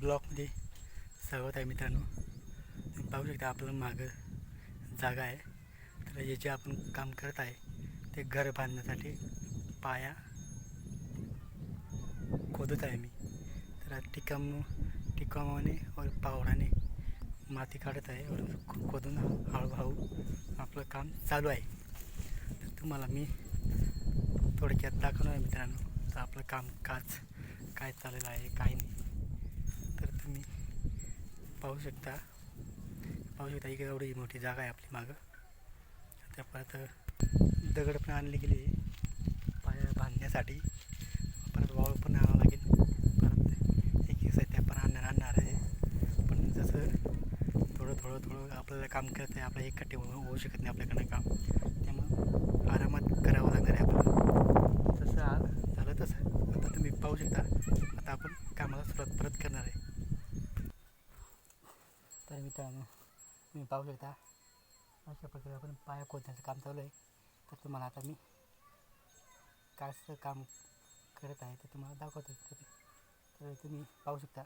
ब्लॉकमध्ये स्वागत आहे मित्रांनो. तुम्ही पाहू शकता आपलं मागं जागा आहे. तर हे जे आपण काम करत आहे ते घर बांधण्यासाठी पाया खोदत आहे मी. तर टिकाम टिकामाने और पावडाने माती काढत आहे. और खोदून हळूहळू आपलं काम चालू आहे. तर तुम्हाला मी थोडक्यात दाखवणार आहे मित्रांनो तर आपलं काम काच काय चाललेलं आहे काय नाही. पाहू शकता. पाहू शकता इकडे एवढी मोठी जागा आहे आपली मागं. त्या परत दगड पण आणले गेले. पाया बांधण्यासाठी. परत वाळू पण आणावं लागेल. परत एक एक त्या पण आणणार आणणार आहे. पण जसं थोडं थोडं थोडं आपल्याला काम करत आहे आपलं एकट्ठे होऊ होऊ शकत नाही आपल्याकडनं काम. त्यामुळं आरामात करावं लागणार आहे आपल्याला. जसं झालं तसं. आता तुम्ही पाहू शकता आता आपण कामाला सुरुवात परत करणार आहे. तर मित्रांनो. तुम्ही पाहू शकता. अशा प्रकारे आपण पाया खोदण्याचं काम चालू आहे. तर तुम्हाला आता मी कायचं काम करत आहे ते तुम्हाला दाखवतो तर तुम्ही पाहू शकता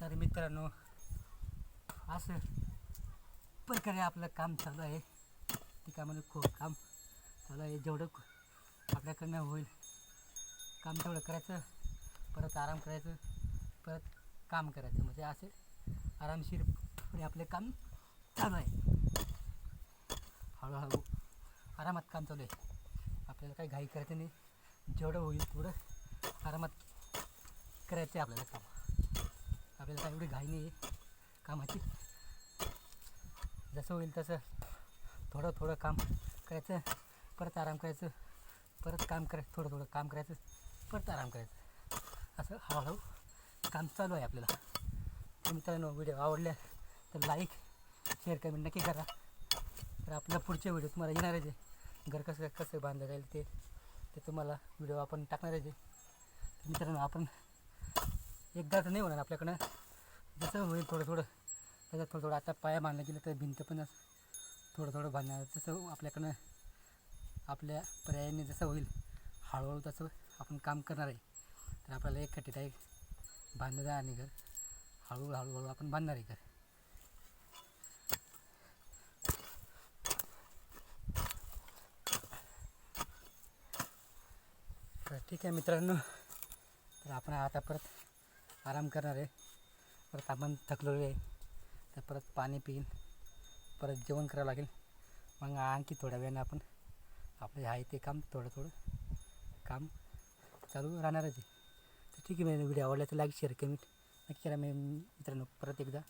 तर मित्रांनो असं प्रकारे आपलं काम चालू आहे. ते कामाने खूप काम चालू आहे. जेवढं आपल्याकडनं होईल काम तेवढं करायचं परत आराम करायचं परत काम करायचं. म्हणजे असे आरामशीरपणे आपले काम चालू आहे. हळूहळू आरामात काम चालू आहे. आपल्याला काही घाई करायचं नाही. जेवढं होईल तेवढं आरामात करायचं आहे आपल्याला काम. आपल्याला काय एवढी घाई नाही आहे कामाची जसं होईल तसं थोडं थोडं काम करायचं परत आराम करायचं परत काम करायचं थोडं थोडं काम करायचं परत आराम करायचं. असं हळूहळू काम चालू आहे आपल्याला. तर मित्रांनो व्हिडिओ आवडल्या तर लाईक शेअर कमेंट नक्की करा. तर आपल्या पुढचे व्हिडिओ तुम्हाला येणार आहे जे. घर कसं कसं बांधलं जाईल ते ते तुम्हाला व्हिडिओ आपण टाकणार आहे जे. मित्रांनो आपण एकदा तर नाही होणार आपल्याकडं. जसं होईल थोडं थोडं. त्याच्यात थोडं थोडं आता पाया बांधला गेलं तर भिंत पण थोडं थोडं बांधणार. जसं आपल्याकडं आपल्या पर्यायाने जसं होईल हळूहळू तसं आपण काम करणार आहे. तर आपल्याला एक खट्टीत आहे बांधलं जा आणि घर. हळूहळू हळूहळू आपण बांधणार आहे घर. तर ठीक आहे मित्रांनो. तर आपण आता परत आराम करणार. आहे परत आपण थकलेलो आहे. तर परत पाणी पिईन. परत जेवण करावं लागेल. मग आणखी थोड्या वेळानं आपण आपले आहे ते काम थोडं थोडं काम चालू राहणारच आहे. तर ठीक आहे मी व्हिडिओ आवडला तर लाईक शेअर कमेंट नक्की करा. मी मित्रांनो परत एकदा